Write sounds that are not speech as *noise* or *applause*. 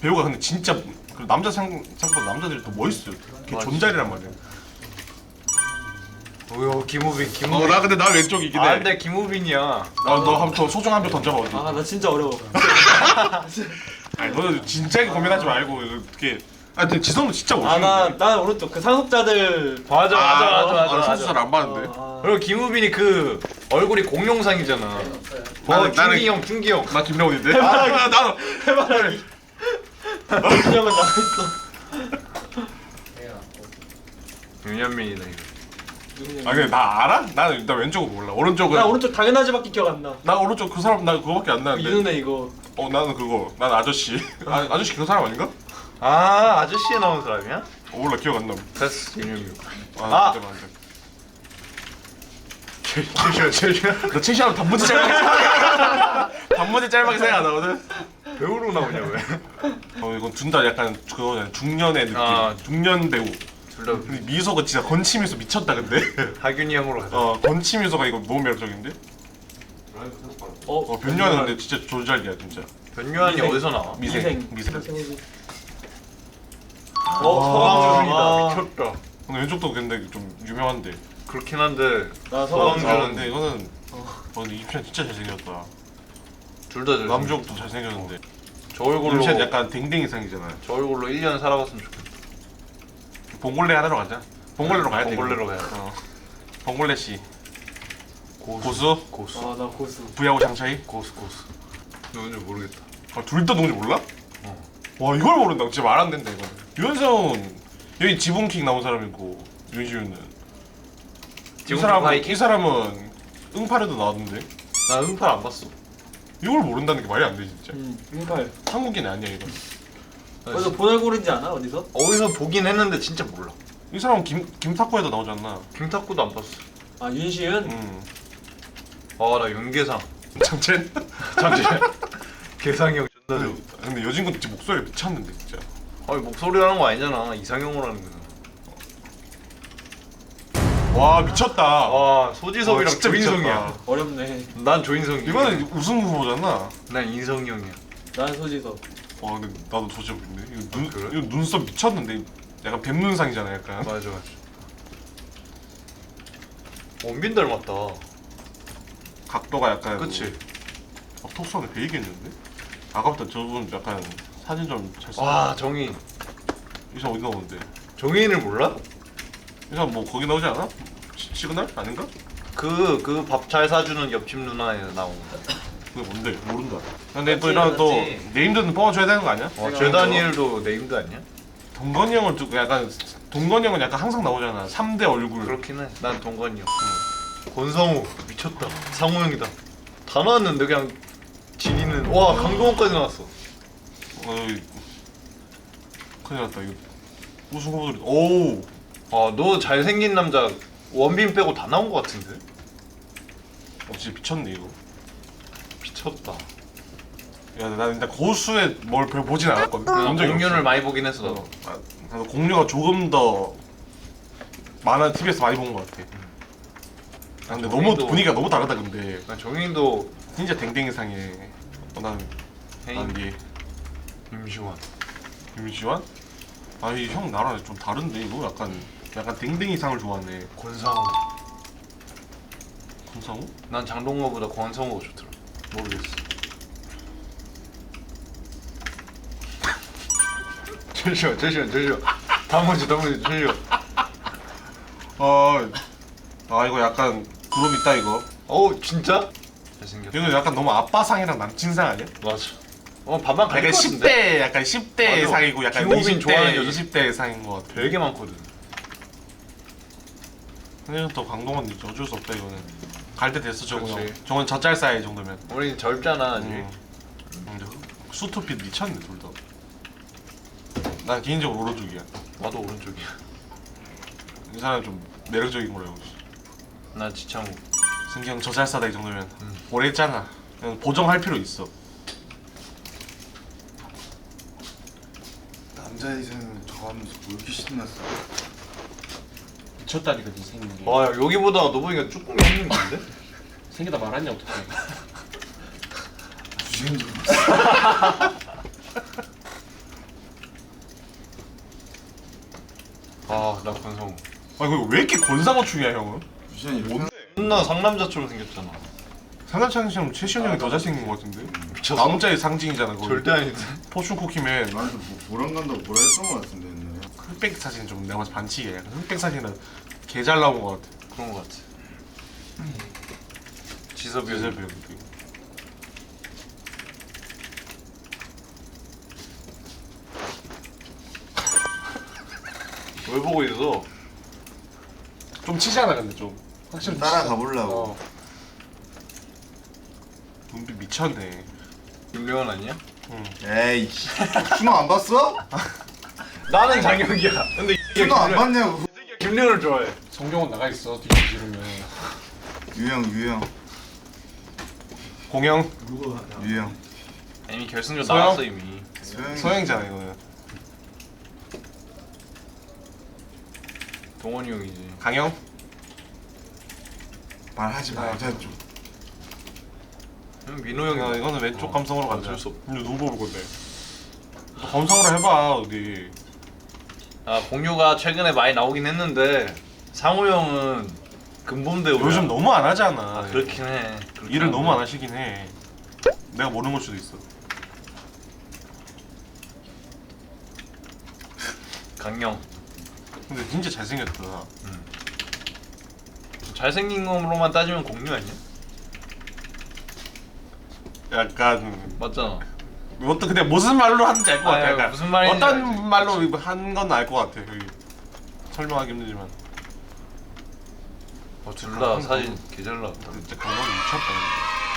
배우가 근데 진짜 그 남자 상 상보다 남자들이 더 멋있어요. 걔 맞지. 존잘이란 말이야. 오요 김우빈 김우빈. 어나 근데 나 왼쪽이긴 해. 아 근데 김우빈이야. 아너 한번 더 소중 한표 던져봐 어디. 아 나 진짜 어려워. *laughs* 아니 너는 진지하게 고민하지 말고 이렇게. 아 근데 지성은 진짜 멋있는데. 아 나 나 오른쪽 그 상속자들 맞아 맞아 맞아 아, 맞아. 나 맞아. 선수들 안 봤는데. 어, 아. 그리고 김우빈이 그 얼굴이 공룡상이잖아. 어 나는- 나는- 준기 형 준기 형. 나 김명훈인데. 아 나도. 해바라기. 준영은 나와 있어. 윤현민이다 이거. 아 근데 나 알아? 나는 나 왼쪽은 몰라. 오른쪽은. 나 오른쪽 당연하지밖에 기억 안 나. 나 오른쪽 그 사람 나 그거밖에 안이 나는데. 눈에 이거. 어 나는 그거. 난 아저씨. 아, 아저씨 그 사람 아닌가? 아 아저씨에 나온 사람이야? 어, 몰라 기억 안 나. 됐어 윤현민. 아, 아! 맞아 맞아. 최시현 최시현. 나 최시하면 단무지 짤막이 *laughs* 단무지 짤막이 생각 안 나거든. 배우로 나오냐 왜? 어 이건 둘 다 약간 그거잖아 중년의 느낌. 아. 중년 배우. 둘다 근데 미소가 진짜 건치 미소 미쳤다 근데. *laughs* 하균이 형으로 가자. 어 건치 미소가 이거 너무 매력적인데. 어, 어 변요한은 근데 진짜 조잘이야 진짜. 변요한이 미생. 어디서 나와? 미생 미생. 미생. 어 서강준이다 아. 미쳤다. 근데 왼쪽도 근데 좀 유명한데. 그렇긴 한데 나 서강준. 서강준. 아 이거는 어 근데 이 편 진짜 잘생겼다. 둘다 남쪽도 잘생겼는데. 저 얼굴로 임시한 약간 댕댕이 상이잖아. 저 얼굴로 1년 살아봤으면 좋겠다. 봉골레 하나로 가자. 봉골레로 가야 돼. 봉골레로. 가야 돼. 어. 봉골레 씨. 고수. 고수. 고수. 아나 고수. 부야호 장차이. 고수 고수. 누군지 모르겠다. 아, 둘다 누군지 몰라? 어. 와 이걸 모른다. 진짜 말 안 된다 이거. 유현성은 여기 지붕킹 나온 사람이고 윤시윤은 이 지붕 사람은? 이 사람은 응파에도 나왔는데 나 응팔 안 봤어. 이걸 모른다는 게 말이 안 돼 진짜. 응. 인팔. 한국인 아니야 이거. 어디서 본 얼굴인지 아나 어디서? 어디서 보긴 했는데 진짜 몰라. 이 사람은 김 김탁구에도 나오지 않나? 김탁구도 안 봤어. 아 윤시윤. 음. 아나 윤계상. 장첸. 잠시만. *laughs* 계상이 형 존나 좋아. 근데 여진군 진짜 목소리 미쳤는데 진짜. 아니 목소리라는 거 아니잖아. 이상형으로 하는 거잖아. 와 미쳤다. 아 소지섭이랑 와, 진짜 조인성이야. 미쳤다. 어렵네. 난 조인성이. 이거는 우승 후보잖아. 난 인성이 형이야. 난 소지섭. 와 근데 나도 모르네. 이거 눈 아, 그래? 이거 눈썹 미쳤는데 약간 뱀 눈상이잖아 약간. 맞아 맞아. 원빈 닮았다. 각도가 약간. 그치? 어, 톡선을 그 얘기했는데? 아까부터 저분 약간 사진 좀잘 써. 와 정희. 이 사람 어디 나오는데? 정희인을 몰라? 이 사람 뭐 거기 나오지 않아? 시, 시그널? 아닌가? 그 그 밥 잘 사주는 옆집 누나에 나온 거. 그게 뭔데? 모른다. 근데 또 맞지, 이런 또 맞지. 네임드는 뽑아줘야 되는 거 아니야? 어, 내가 제다니엘도 네임드 아니야? 동건이 형은 좀 약간 동건이 형은 약간 항상 나오잖아. 3대 얼굴. 그렇긴 해. 난 동건이 형. 권성우 미쳤다. 상호 형이다. 다 나왔는데 그냥 진이는 와 강동원까지 나왔어. 어이, 큰일 났다 이거. 우승 후보들이 오. 아너 잘생긴 남자 원빈 빼고 다 나온 거 같은데? 어, 진짜 미쳤네 이거. 미쳤다. 야, 나 일단 고수에 뭘 별 보진 않았거든. 나본 적이 공연을 없어. 많이 보긴 했어. 어, 나도. 아, 나도 공유가 조금 더 많은 TV에서 많이 본 것 같아. 아, 근데 너무 정인도- 분위기가 너무 다르다 근데 난 정인도 진짜 댕댕이 상에 어, 난게 임시완. 김시환? 아이 형 나랑 좀 다른데 이거 약간 약간 댕댕이 상을 좋아하네. 권상우. 권상우? 난 장동건보다 권성우가 좋더라. 모르겠어. *laughs* 잠시만, 잠시만, 잠시만. 단무지, 단무지, 잠시만. 아, 아 이거 약간 그룹 있다 이거. 어우, 진짜? 잘생겼다. 이거 약간 너무 아빠 상이랑 남친 상 아니야? 맞아. 어, 반반 갈것 약간 같은데? 10대 약간 10대 맞아. 상이고 약간 김호빈 20대 좋아하는 여자- 20대 상인 것 같아. 되게 많거든. 근데 또 강동원 있죠. 어쩔 수 없다 이거는. 갈 때 됐어 저거. 그렇지. 저건 젖잘 사이 정도면. 우린 젊잖아, 아직. 음. 근데 수트핏 미쳤네 둘 다. 난 개인적으로 오른쪽이야. 나도 오른쪽이야. 이 사람 좀 매력적인 걸로 알고 있어. 나 지창우. 승경 젖잘 싸다 이 정도면 음. 오래 했잖아. 그냥 보정할 필요 있어. 남자 이제는 저거 하면서 뭐 이렇게 신났어? 미쳤다니까 진짜 생긴 게와 아, 여기보다 노보이가 조금 형님 많은데? 생기다 말았냐 어떻게 아나 권상우 아 이거 왜 이렇게 권상어충이야 형은? 유시현이 이렇게 존나 상남자처럼 생겼잖아 상남창시형 최시현 형이 아, 더 잘생긴 것 같은데 음, 미쳤어. 남자의 상징이잖아 그거. 절대 아닌데 포춘 쿠키맨 나한테 뭐, 보람 간다고 뭐라 했던 것 같은데 옛날에. 흑백 사진 좀 내가 봐서 반칙이야 약간 흑백 사진은 개 잘 나온 것 같아 그런 거 같아 지섭이 여자 배우 *laughs* 왜 보고 있어? 좀 치잖아 근데 좀 확실히 따라가 치잖아. 보려고. 어. 눈빛 미쳤네 윤경원 아니야? 응. 에이 준호 안 봤어? *laughs* 나는 장혁이야. 근데 준호 안 봤냐고 김래원을 좋아해. 성경은 나가 있어 뒤지르면. 유형 유형 공영? 유형 이미 결승전 서영? 나왔어 이미. 소영이. 서영이잖아 이거는. 동원이 형이지. 강영? 말하지 말자 좀. 형 민호 형이 야, 이거는 왼쪽 어, 감성으로 가자. 어쩔 수 없- 근데 누구 뽑을 건데 너 감성으로 해봐 어디 아 공유가 최근에 많이 나오긴 했는데 상호 형은 근본대로 요즘 너무 안 하잖아. 아 그렇긴 해. 그렇긴 일을. 너무 안 하시긴 해. 내가 모르는 걸 수도 있어. 강령 근데 진짜 잘생겼다. 잘생긴 거로만 따지면 공유 아니야? 약간 맞잖아 어떤 근데 무슨 말로 하는지 알 것 같아. 아유, 약간 무슨 말인지 어떤 알지. 말로 한 건 알 것 같아. 여기 설명하기 힘들지만 어, 둘 다 사진 개잘 나왔다 진짜 강박이 미쳤다.